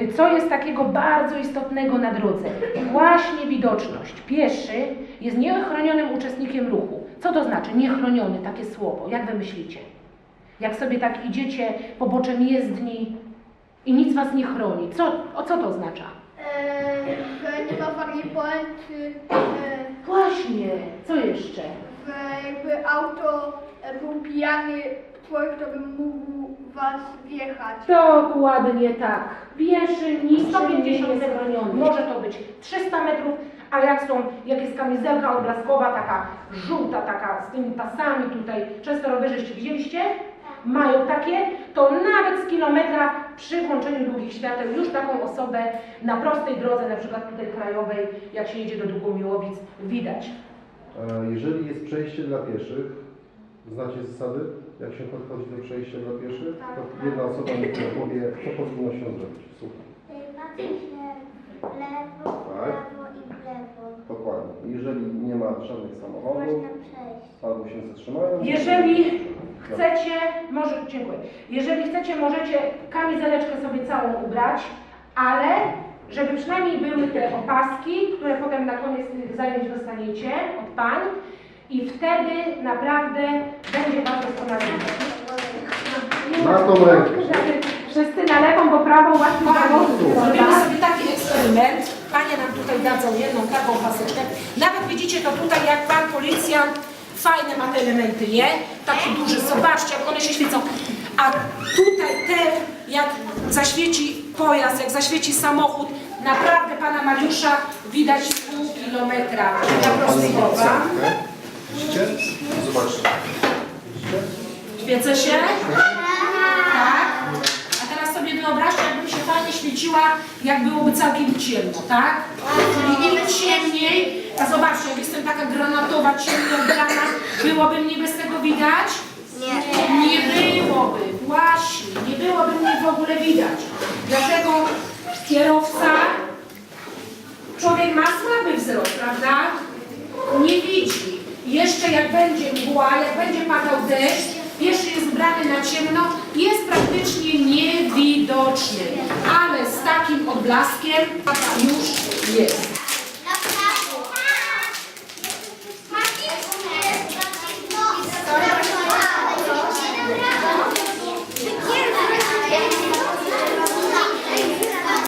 Y, Co jest takiego bardzo istotnego na drodze? Właśnie widoczność. Pieszy jest nieochronionym uczestnikiem ruchu. Co to znaczy niechroniony, takie słowo? Jak wy myślicie? Jak sobie tak idziecie poboczem jezdni i nic was nie chroni. Co, o co to oznacza? E, że nie ma poęty, e, Właśnie, co jeszcze? Że jakby auto e, był pijany, ktoś to by mógł was wjechać. Dokładnie tak. Pieszy niczym nie 150 jest chroniony. Może to być 300 metrów, a jak są, jak jest kamizelka odblaskowa, taka żółta, taka z tymi pasami tutaj, często rowerzyści widzieliście? Mają takie, to nawet z kilometra przy włączeniu długich świateł już taką osobę na prostej drodze, na przykład tutaj krajowej, jak się jedzie do Długomiłowic, widać. E, Jeżeli jest przejście dla pieszych, znacie zasady? Jak się podchodzi do przejścia dla pieszych? To jedna osoba mi powie, co powinno się zrobić. Słuchaj. Patrzy się w lewo, w Tak. prawo i w lewo. Dokładnie. Jeżeli nie ma żadnych samochodów, Można przejść. albo się zatrzymają. Jeżeli chcecie, może, dziękuję. Jeżeli chcecie, możecie kamizeleczkę sobie całą ubrać, ale żeby przynajmniej były te opaski, które potem na koniec tych zajęć dostaniecie od pań i wtedy naprawdę będzie Was. Na tą rękę. Wszyscy na lewą, bo prawą łatwiej założyć. Zrobimy sobie taki eksperyment. Panie nam tutaj dadzą jedną taką paseczkę. Nawet widzicie to tutaj, jak pan policjant fajne ma te elementy, nie? Takie duże, zobaczcie, jak one się świecą. A tutaj te, jak zaświeci pojazd, jak zaświeci samochód, naprawdę pana Mariusza widać kilometra na prostej drodze. Widzicie? Zobaczcie. Świecę się? Tak. A teraz sobie wyobraźcie, jakbym się fajnie świeciła, jak byłoby całkiem ciemno, tak? Czyli im ciemniej, a zobaczcie, jak jestem taka granatowa, ciemno ubrana, byłoby mnie bez tego widać? Nie. Nie byłoby, właśnie, nie byłoby mnie w ogóle widać. Dlatego kierowca, człowiek ma słaby wzrok, prawda? Nie widzi. Jeszcze jak będzie mgła, jak będzie padał deszcz, pieszy jest ubrany na ciemno, jest praktycznie niewidoczny. Ale z takim odblaskiem już jest.